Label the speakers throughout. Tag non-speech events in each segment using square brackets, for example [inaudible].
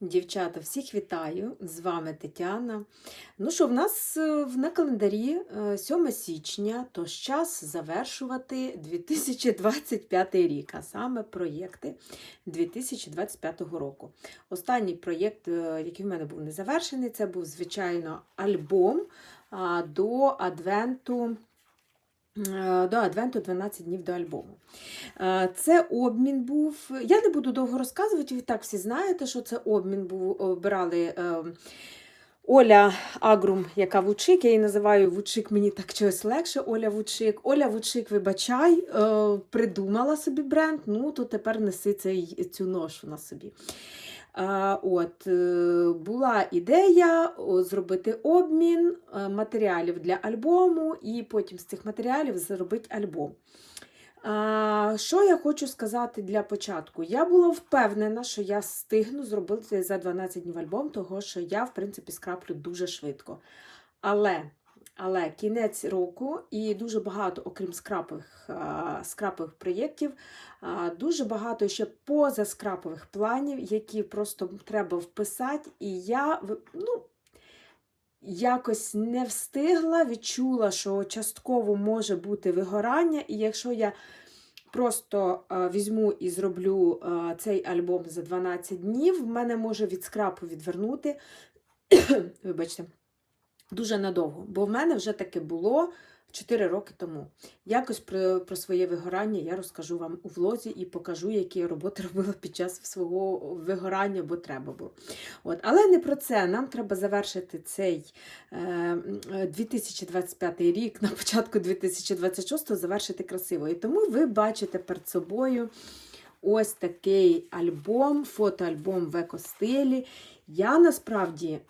Speaker 1: Дівчата, всіх вітаю! З вами Тетяна. Ну що, в нас е, на календарі е, 7 січня, тож час завершувати 2025 рік, а саме проєкти 2025 року. Останній проєкт, е, який в мене був не завершений, це був, звичайно, альбом до адвенту. Е, До адвенту 12 днів до альбому. Е, Це обмін був. Я не буду довго розказувати, ви так всі знаєте, що це обмін був. Обирали е, Оля Агрум, яка Вучик. Я її називаю Вучик, мені так чогось легше. Оля Вучик. Оля Вучик, вибачай, е, придумала собі бренд. Ну, то тепер неси цей, цю ношу на собі. От, е, була ідея зробити обмін е, матеріалів для альбому, і потім з цих матеріалів зробити альбом. Що я хочу сказати для початку? Я була впевнена, що я встигну зробити за 12 днів альбом, того що я, в принципі, скраплю дуже швидко. Але, але кінець року і дуже багато, окрім скрапових, скрапових проєктів, дуже багато ще позаскрапових планів, які просто треба вписати. І я ну, якось не встигла, відчула, що частково може бути вигорання, і якщо я просто е, візьму і зроблю е, цей альбом за 12 днів, в мене може від скрапу відвернути. [coughs] Вибачте. Дуже надовго, бо в мене вже таке було 4 роки тому. Якось про, про своє вигорання я розкажу вам у влозі і покажу, які я роботи [laughs] робила під час свого вигорання, бо треба було. От. Але не про це. Нам треба завершити цей е, е, 2025 рік, на початку 2026 завершити красиво. І тому ви бачите перед собою ось такий альбом, фотоальбом в екостилі. Я насправді.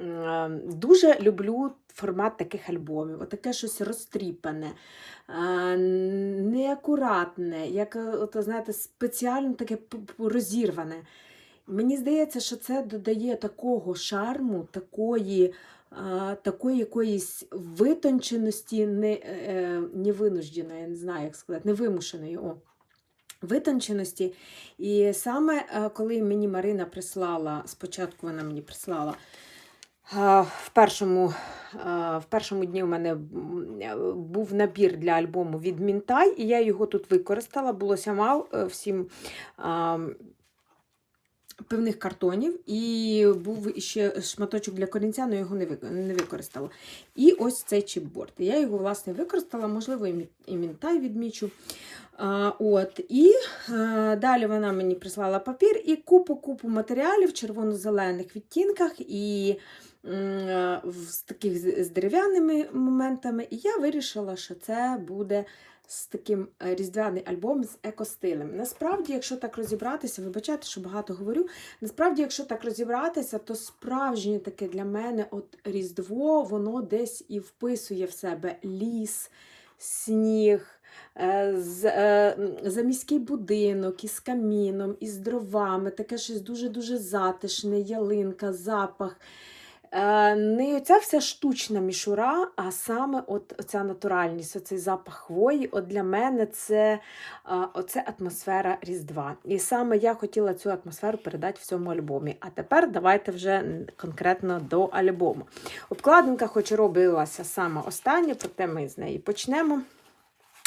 Speaker 1: Е, Е, Дуже люблю формат таких альбомів. Отаке щось розтріпане, е, неакуратне, як, е, от, знаєте, спеціально таке розірване. Мені здається, що це додає такого шарму, такої, е, такої якоїсь витонченості, не, невинужденої, я не знаю, як сказати, невимушеної. О. Витонченості. І саме коли мені Марина прислала, спочатку вона мені прислала В першому, в першому дні у мене е, був набір для альбому від Мінтай, і я його тут використала. Було сяма е, всім певних картонів, і був ще шматочок для корінця, але його не використала. І ось цей чіпборд. Я його, власне, використала, можливо, і Мінтай відмічу. А, от, і а, далі вона мені прислала папір і купу-купу матеріалів в червоно-зелених відтінках і е, з таких з дерев'яними моментами. І я вирішила, що це буде з таким е, різдвяний альбом з екостилем. Насправді, якщо так розібратися, вибачайте, що багато говорю. Насправді, якщо так розібратися, то справжнє таке для мене от Різдво, воно десь і вписує в себе ліс, сніг. е, З, е, м, будинок із каміном, із дровами, таке щось дуже-дуже затишне, ялинка, запах. Е, Не оця вся штучна мішура, а саме от оця натуральність, оцей запах хвої. От для мене це оце атмосфера Різдва. І саме я хотіла цю атмосферу передати в цьому альбомі. А тепер давайте вже конкретно до альбому. Обкладинка, хоч і робилася саме остання, проте ми з неї почнемо.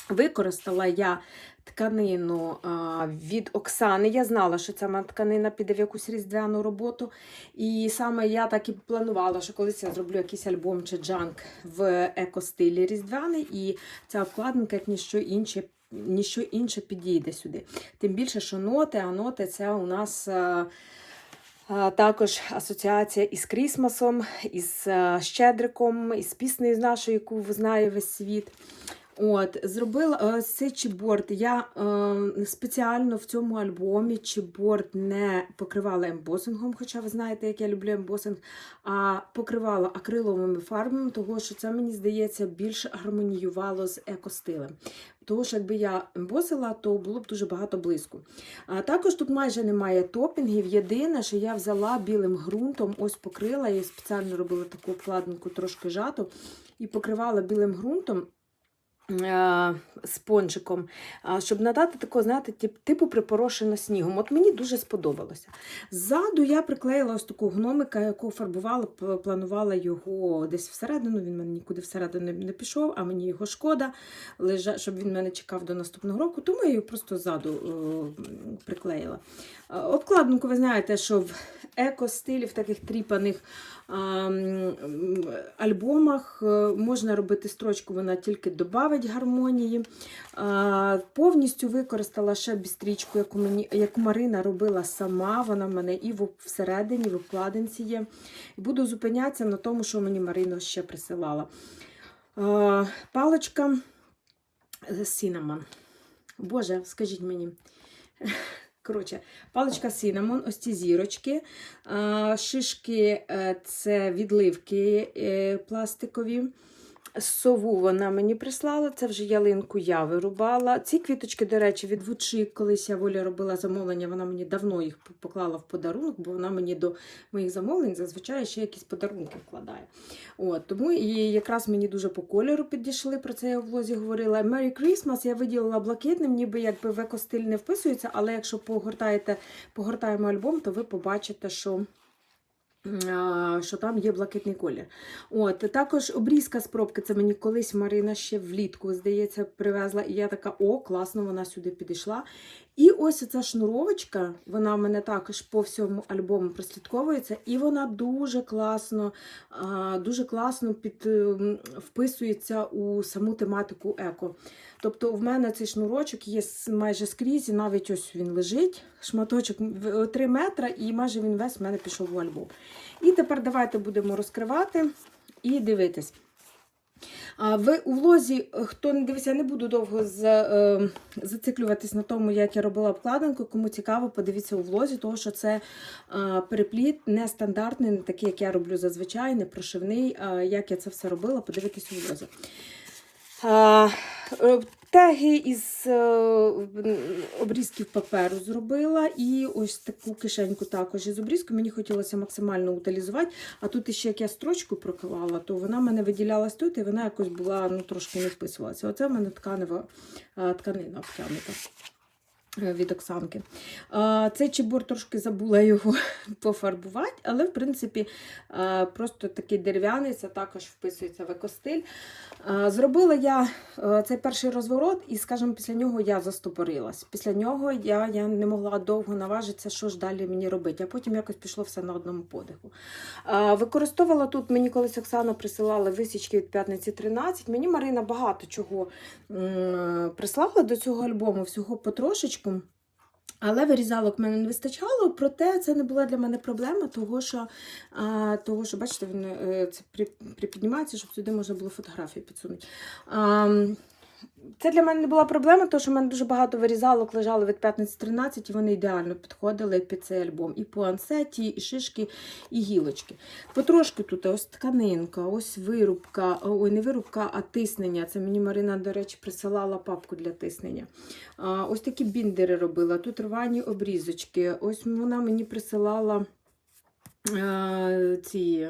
Speaker 1: Використала я тканину а, від Оксани. Я знала, що ця тканина піде в якусь різдвяну роботу. І саме я так і планувала, що колись я зроблю якийсь альбом чи джанк в екостилі різдвяний, і ця обкладинка, як ніщо інше, ніщо інше підійде сюди. Тим більше, що ноти, а ноти це у нас. а, а, Також асоціація із Крісмасом, із е, Щедриком, із піснею нашою, яку знає весь світ. От, зробила е, цей чіпборд. Я е, спеціально в цьому альбомі чіпборд не покривала ембосингом, хоча ви знаєте, як я люблю ембосинг, а покривала акриловими фарбами, того що це, мені здається, більш гармоніювало з екостилем. Тому що якби я ембосила, то було б дуже багато блиску. А також тут майже немає топінгів. Єдине, що я взяла білим ґрунтом, ось покрила, я спеціально робила таку обкладинку трошки жату, і покривала білим ґрунтом. Е, спонжиком, щоб надати такого, знаєте, типу припорошено снігом. От мені дуже сподобалося. Ззаду я приклеїла ось такого гномика, якого фарбувала, планувала його десь всередину. Він мене нікуди всередину не, пішов, а мені його шкода, щоб він мене чекав до наступного року, тому я його просто ззаду е, приклеїла. Е, Обкладинку ви знаєте, що в еко-стилі, в таких тріпаних альбомах е, можна робити строчку, вона тільки додавить гармонії. Повністю використала ще бістрічку, яку, мені, яку Марина робила сама. Вона в мене і всередині, в обкладинці є. Буду зупинятися на тому, що мені Марина ще присилала. Паличка Cinnamon. Боже, скажіть мені. Коротше, паличка синамон, ось ці зірочки. Шишки е, це відливки е, пластикові. Сову вона мені прислала, це вже ялинку я вирубала. Ці квіточки, до речі, від Вучик, колись я Воля робила замовлення, вона мені давно їх поклала в подарунок, бо вона мені до моїх замовлень зазвичай ще якісь подарунки вкладає. От, тому і якраз мені дуже по кольору підійшли, про це я в влозі говорила. Merry Christmas я виділила блакитним, ніби якби в екостиль не вписується, але якщо погортаєте, погортаємо альбом, то ви побачите, що що там є блакитний колір. От, також обрізка з пробки, це мені колись Марина ще влітку, здається, привезла. І я така, о, класно, вона сюди підійшла. І ось ця шнуровочка, вона в мене також по всьому альбому прослідковується, і вона дуже класно, дуже класно під, ем, вписується у саму тематику еко. Тобто в мене цей шнурочок є майже скрізь, і навіть ось він лежить, шматочок 3 метра, і майже він весь в мене пішов в альбом. І тепер давайте будемо розкривати і дивитись. А ви у влозі, е, хто не дивиться, я не буду довго за, е, зациклюватись на тому, як я робила обкладинку. Кому цікаво, подивіться у влозі, тому що це е, перепліт нестандартний, не такий, як я роблю зазвичай, не прошивний. Як я це все робила, подивитись у влозі. Е, Теги із е, обрізків паперу зробила, і ось таку кишеньку також із обрізку. Мені хотілося максимально утилізувати. А тут ще як я строчку проклала, то вона в мене виділялась тут, і вона якось була ну, трошки не вписувалася. Оце в мене тканева е, тканина обтягнута е, від Оксанки. Цей чебур трошки забула його [laughs] пофарбувати, але в принципі просто такий дерев'яний, це також вписується в екостиль. Зробила я цей перший розворот, і, скажімо, після нього я застопорилась. Після нього я, я не могла довго наважитися, що ж далі мені робити. А потім якось пішло все на одному подиху. Використовувала тут, мені колись Оксана присилала висічки від п'ятниці 13. Мені Марина багато чого прислала до цього альбому, всього потрошечку. Але вирізалок в мене не вистачало, проте це не була для мене проблема, того що, а, того, що бачите, він е, це при, припіднімається, щоб сюди можна було фотографії підсунути. А, це для мене не була проблема, тому що в мене дуже багато вирізалок лежало від 15-13, і вони ідеально підходили під цей альбом. І по ансеті, і шишки, і гілочки. Потрошки тут ось тканинка, ось вирубка, ой, не вирубка, а тиснення. Це мені Марина, до речі, присилала папку для тиснення. Ось такі біндери робила. Тут рвані обрізочки. Ось вона мені присилала. Е, Ці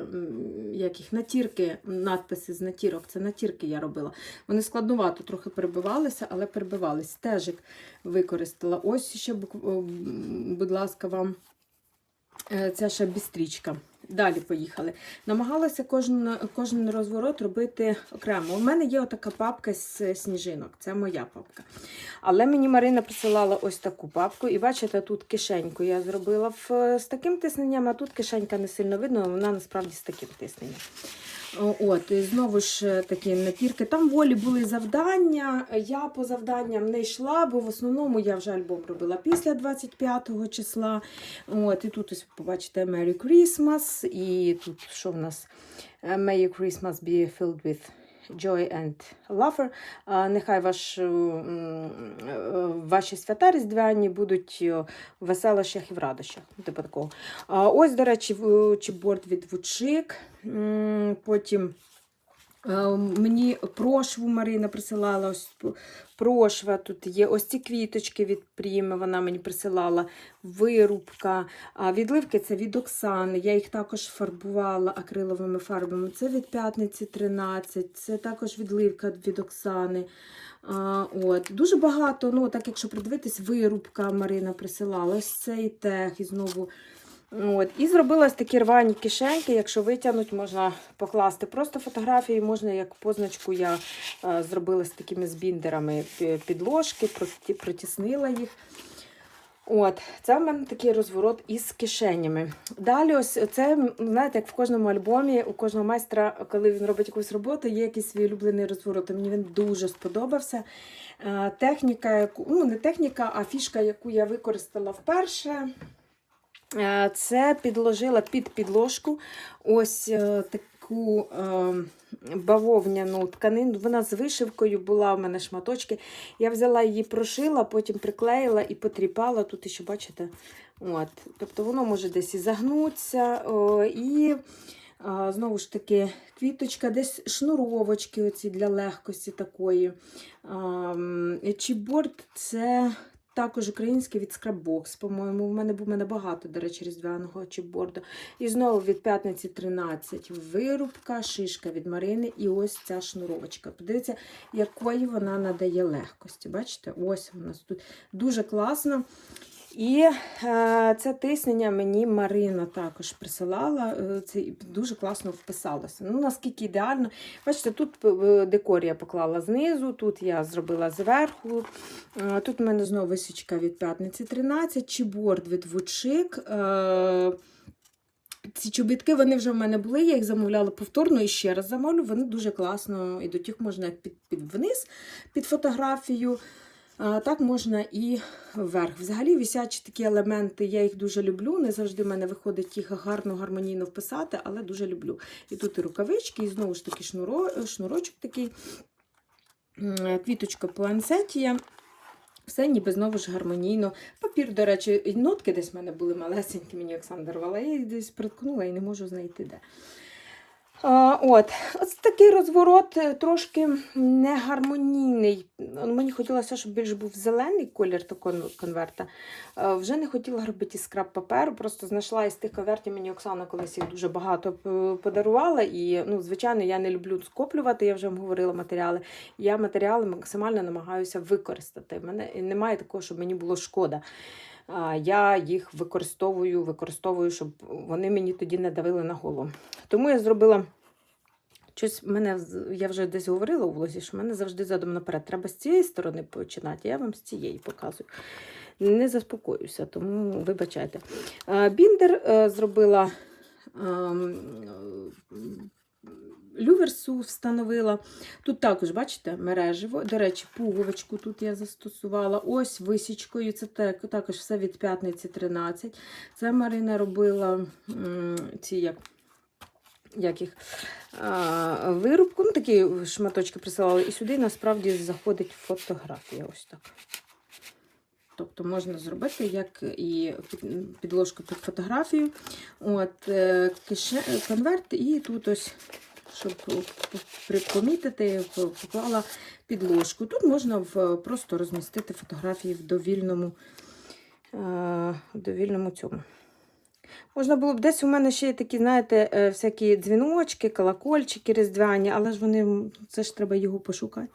Speaker 1: як їх, натірки, надписи з натірок. Це натірки я робила. Вони складнувато трохи перебивалися, але перебивались. Стежик використала. Ось ще, м, будь ласка, вам е, ця ще бістрічка. Далі поїхали. Намагалася кожен, кожен розворот робити окремо. У мене є отака папка з сніжинок, це моя папка. Але мені Марина присилала ось таку папку. І бачите, тут кишеньку я зробила в, з таким тисненням, а тут кишенька не сильно видно, вона насправді з таким тисненням. От, і знову ж е, такі напірки. Там волі були завдання. Я по завданням не йшла, бо в основному я вже альбом робила після 25 числа. От, і тут ось побачите Merry Christmas. І тут що в нас? Merry May your Christmas be filled with joy and Lover. Нехай ваш, е, ваші свята різдвяні будуть е, в веселощах і в радощах. Типу такого. Ось, до речі, чіборд від Вучик. Потім Е, Мені прошву Марина присилала. Ось прошва тут є. Ось ці квіточки від Пріми вона мені присилала. Вирубка. А відливки це від Оксани. Я їх також фарбувала акриловими фарбами. Це від п'ятниці 13. Це також відливка від Оксани. А, от. Дуже багато, ну так якщо придивитись, вирубка Марина присилала. Ось цей тех і знову. От. І зробила такі рвані кишеньки. Якщо витягнуть, можна покласти просто фотографії, можна як позначку я е, зробила з такими збіндерами пі- підложки, протіснила їх. От, це в мене такий розворот із кишенями. Далі, ось це, знаєте, як в кожному альбомі, у кожного майстра, коли він робить якусь роботу, є якийсь свій улюблений розворот. Мені він дуже сподобався. Е, Техніка, яку, ну не техніка, а фішка, яку я використала вперше. Е, Це підложила під підложку ось е, таку е, бавовняну тканину. Вона з вишивкою була у мене шматочки. Я взяла її, прошила, потім приклеїла і потріпала. Тут ще бачите. От. Тобто воно може десь і загнутися. І знову ж таки, квіточка, десь шнуровочки оці для легкості такої. Чіборд це також український від Scrapbox, по-моєму. В мене був мене багато, до речі, різдвяного чіпборду. І знову від п'ятниці 13 вирубка, шишка від Марини і ось ця шнуровочка. Подивіться, якої вона надає легкості. Бачите, ось у нас тут дуже класно. І е, це тиснення мені Марина також присилала. Е, це дуже класно вписалося. Ну, наскільки ідеально. Бачите, тут е, декор я поклала знизу, тут я зробила зверху. Тут в мене знову висічка від п'ятниці 13, чіборд від Вучик. Ці чобітки вони вже в мене були, я їх замовляла повторно і ще раз замовлю. Вони дуже класно йдуть. Їх можна під, під вниз, під фотографію. Так можна і вверх. Взагалі висячі такі елементи, я їх дуже люблю. Не завжди в мене виходить їх гарно, гармонійно вписати, але дуже люблю. І тут і рукавички, і знову ж таки шнуро, шнурочок такий, квіточка пуансетія. Все ніби знову ж гармонійно. Папір, до речі, нотки десь в мене були малесенькі, мені Оксана дарувала. Я їх десь приткнула і не можу знайти де. От, Ось такий розворот е, трошки негармонійний. Ну, Мені хотілося, щоб більш був зелений колір такого конверта. Е, Вже не хотіла робити скраб паперу, просто знайшла із тих конвертів, мені Оксана колись їх дуже багато подарувала. І, ну, звичайно, я не люблю скоплювати, я вже вам говорила матеріали. Я матеріали максимально намагаюся використати. Мене немає такого, щоб мені було шкода. Я їх використовую, використовую, щоб вони мені тоді не давили на голову. Тому я зробила щось мене, я вже десь говорила у влозі, що мене завжди задум наперед. Треба з цієї сторони починати, я вам з цієї показую. Не заспокоюся, тому вибачайте. Біндер е, зробила ем, люверсу, встановила. Тут також, бачите, мережево. До речі, пуговичку тут я застосувала. Ось висічкою. Це також все від п'ятниці 13. Це Марина робила ці як. Як їх а, вирубку, ну такі шматочки присилали. І сюди насправді заходить фотографія. Ось так. Тобто можна зробити як і підложку під фотографію. От, е, кише, конверт, і тут ось, щоб при- помітити, поклала підложку. Тут можна просто розмістити фотографії в довільному, е, довільному цьому. Можна було б десь у мене ще є такі, знаєте, е, всякі дзвіночки, колокольчики різдвяні, але ж вони, це ж треба його пошукати.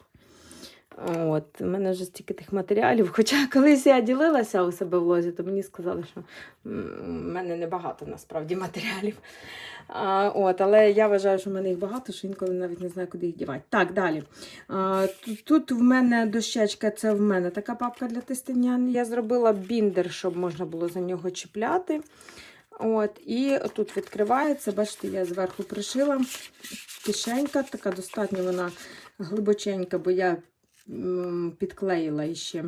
Speaker 1: От, у мене вже стільки тих матеріалів. [laughs] Хоча колись я ділилася у себе в лозі, то мені сказали, що в мене небагато насправді матеріалів. А, от, але я вважаю, що в мене їх багато, що інколи навіть не знаю, куди їх дівати. Так, далі. А, тут, тут в мене дощечка, це в мене така папка для тестівнян. Я зробила біндер, щоб можна було за нього чіпляти. От, і тут відкривається, бачите, я зверху пришила кишенька, така достатньо вона глибоченька, бо я підклеїла іще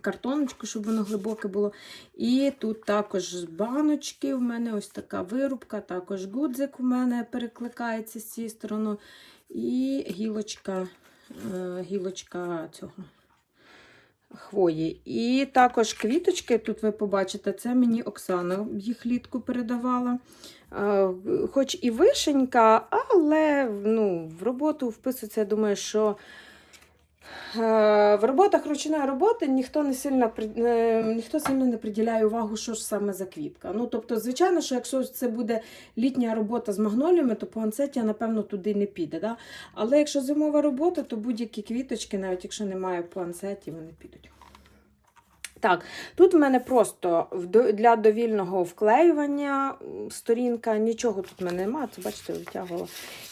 Speaker 1: картоночку, щоб воно глибоке було. І тут також баночки. У мене ось така вирубка, також гудзик у мене перекликається з цієї сторони. І гілочка, е, гілочка цього хвої. І також квіточки, тут ви побачите, це мені Оксана їх літку передавала. Е, Хоч і вишенька, але ну, в роботу вписується, я думаю, що в роботах ручної роботи ніхто не сильно, е, ніхто сильно не приділяє увагу, що ж саме за квітка. Ну, тобто, звичайно, що якщо це буде літня робота з магноліями, то пуансетія, напевно, туди не піде. Да? Але якщо зимова робота, то будь-які квіточки, навіть якщо немає пуансеті, вони підуть. Так, тут в мене просто для довільного вклеювання сторінка, нічого тут в мене немає. Це бачите, витягувала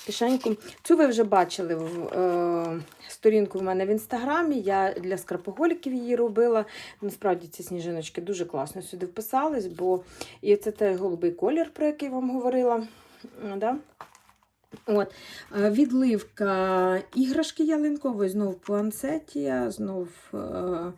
Speaker 1: кишеньку. Цю ви вже бачили в е, сторінку в мене в інстаграмі. Я для скрапоголіків її робила. Насправді ці сніжиночки дуже класно сюди вписались, бо і це той голубий колір, про який вам говорила. Да? От. Е, Відливка іграшки ялинкової, знов пуансетія, знов. Е,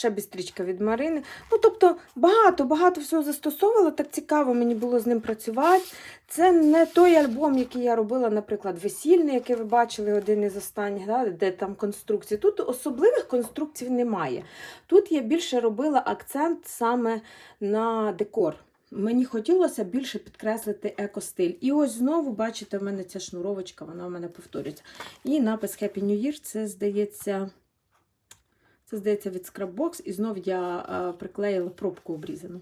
Speaker 1: Ще бістрічка від Марини. Ну, тобто, багато, багато всього застосовувала. Так цікаво мені було з ним працювати. Це не той альбом, який я робила, наприклад, весільний, який ви бачили один із останніх, да, де там конструкції. Тут особливих конструкцій немає. Тут я більше робила акцент саме на декор. Мені хотілося більше підкреслити екостиль. І ось знову, бачите, в мене ця шнуровочка, вона в мене повторюється. І напис Happy New Year, це здається. Це, здається, від Scrapbox, і знов я приклеїла пробку обрізану.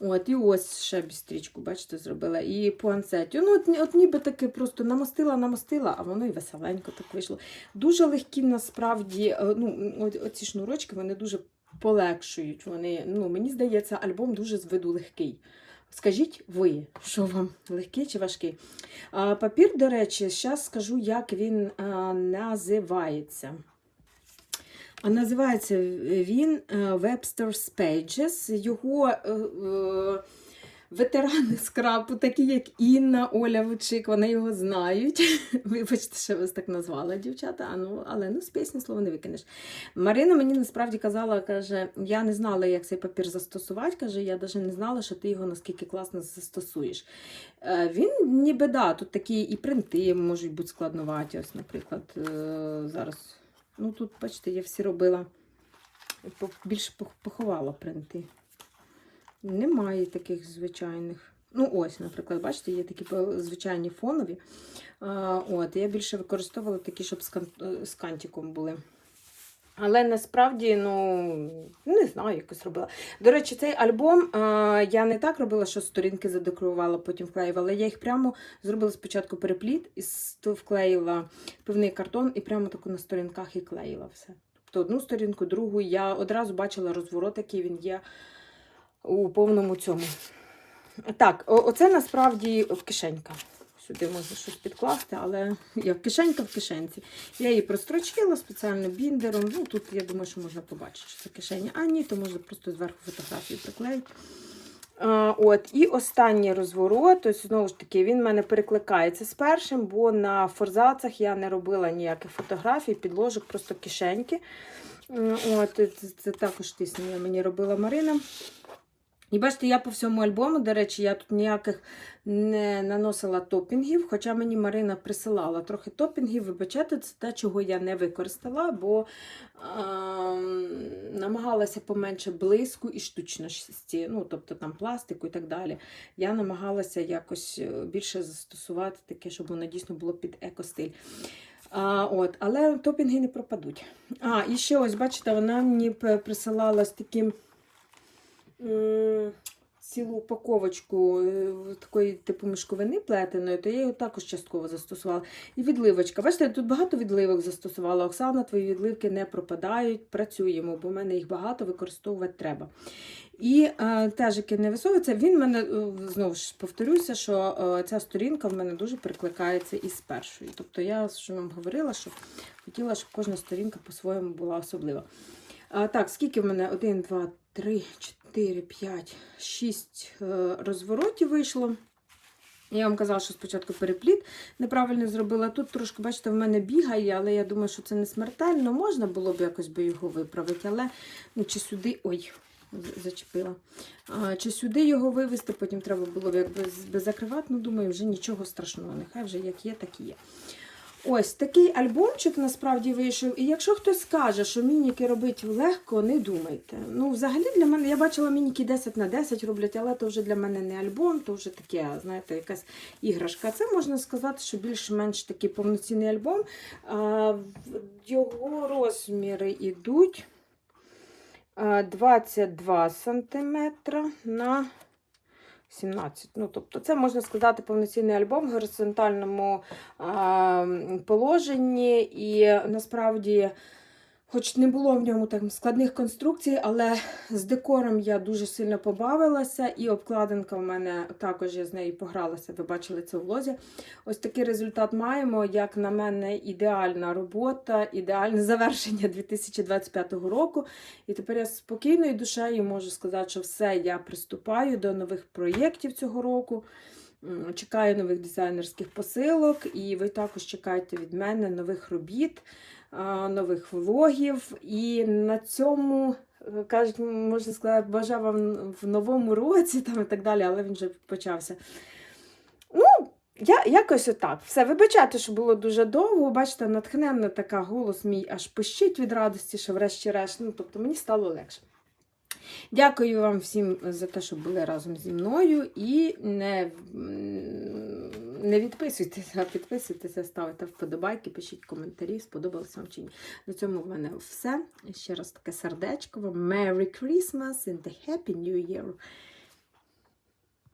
Speaker 1: От, і ось ще бістрічку, бачите, зробила. І пуансетю. Ну, от, от ніби таке просто намастила, а воно і веселенько так вийшло. Дуже легкі насправді, е, ну, оці шнурочки, вони дуже полегшують. Вони, ну, мені здається, альбом дуже з виду легкий. Скажіть ви, що вам легкий чи важкий? А, папір, до речі, зараз скажу, як він а, називається. Називається він е, Webster's Pages. Його е, е, ветерани скрапу, такі як Інна, Оля Вучик, вони його знають. [laughs] Вибачте, що вас так назвала, дівчата, а ну, але ну, з пісні слово не викинеш. Марина мені насправді казала, каже, я не знала, як цей папір застосувати. Каже, я навіть не знала, що ти його наскільки класно застосуєш. Е, Він ніби да, тут такі і принти можуть бути складноваті. Ось, наприклад, е, зараз. Ну, тут, бачите, я всі робила, більше поховала принти. Немає таких звичайних. Ну, ось, наприклад, бачите, є такі звичайні фонові. А, от, я більше використовувала такі, щоб з, е, кантиком були. Але насправді, ну, не знаю, якось робила. До речі, цей альбом а, я не так робила, що сторінки задекорувала, потім вклеювала. Я їх прямо зробила спочатку перепліт, і вклеїла пивний картон і прямо таку на сторінках і клеїла все. Тобто одну сторінку, другу. Я одразу бачила розворот, який він є у повному цьому. Так, оце насправді кишенька. Сюди можна щось підкласти, але я кишенька в кишенці. Я її прострочила спеціально біндером. Ну, тут я думаю, що можна побачити, що це кишеня. А ні, то можна просто зверху фотографію приклеїти. А, от, і останній розворот, ось знову ж таки, він в мене перекликається з першим, бо на форзацах я не робила ніяких фотографій, підложок, просто кишеньки. От, це, також тиснення мені робила Марина. І бачите, я по всьому альбому, до речі, я тут ніяких не наносила топінгів, хоча мені Марина присилала трохи топінгів. Вибачайте, це те, чого я не використала, бо ем, намагалася поменше блиску і штучності, ну, тобто там пластику і так далі. Я намагалася якось е, більше застосувати таке, щоб воно дійсно було під екостиль. А, от, але топінги не пропадуть. А, і ще ось, бачите, вона мені присилала з таким цілу упаковочку е, такої типу мішковини плетеної, то я його також частково застосувала. І відливочка. Бачите, тут багато відливок застосувала. Оксана, твої відливки не пропадають, працюємо, бо в мене їх багато, використовувати треба. І е, теж, який не висовується, він мене е, знову ж повторюся, що е, ця сторінка в мене дуже перекликається із першою. Тобто я що вам говорила, що хотіла, щоб кожна сторінка по-своєму була особлива. А, так, скільки в мене? 1, 2, 3, 4, 5, 6 е, розворотів вийшло. Я вам казала, що спочатку перепліт неправильно зробила. Тут трошки, бачите, в мене бігає, але я думаю, що це не смертельно. Можна було б якось би його виправити, але ну, чи сюди. Ой, зачепила. А, чи сюди його вивести, потім треба було б якби закривати. Ну, думаю, вже нічого страшного. Нехай вже як є, так і є. Ось такий альбомчик насправді вийшов. І якщо хтось скаже, що мініки робити легко, не думайте. Ну, взагалі для мене, я бачила мініки 10 на 10 роблять, але то вже для мене не альбом, то вже таке, знаєте, якась іграшка. Це можна сказати, що більш-менш такий повноцінний альбом. А, його розміри йдуть 22 см на 17. Ну, тобто, це можна сказати повноцінний альбом в горизонтальному а, положенні. І насправді, хоч не було в ньому так складних конструкцій, але з декором я дуже сильно побавилася, і обкладинка в мене також я з нею погралася. Ви бачили це в лозі. Ось такий результат маємо. Як на мене, ідеальна робота, ідеальне [laughs] завершення 2025 року. І тепер я спокійною душею можу сказати, що все, я приступаю до нових проєктів цього року. Чекаю нових дизайнерських посилок, і ви також чекаєте від мене нових робіт, нових влогів. І на цьому, е, кажуть, можна сказати, бажаю вам в новому році там і так далі, але він вже почався. Ну, я якось отак. Все, вибачайте, що було дуже довго. Бачите, натхненна така голос мій аж пищить від радості, що врешті-решт. Ну, тобто мені стало легше. Дякую вам всім за те, що були разом зі мною. І не, не відписуйтеся, а підписуйтеся, ставте вподобайки, пишіть коментарі, сподобалося вам чи ні. На цьому в мене все. Ще раз таке сердечко вам. Merry Christmas and a Happy New Year!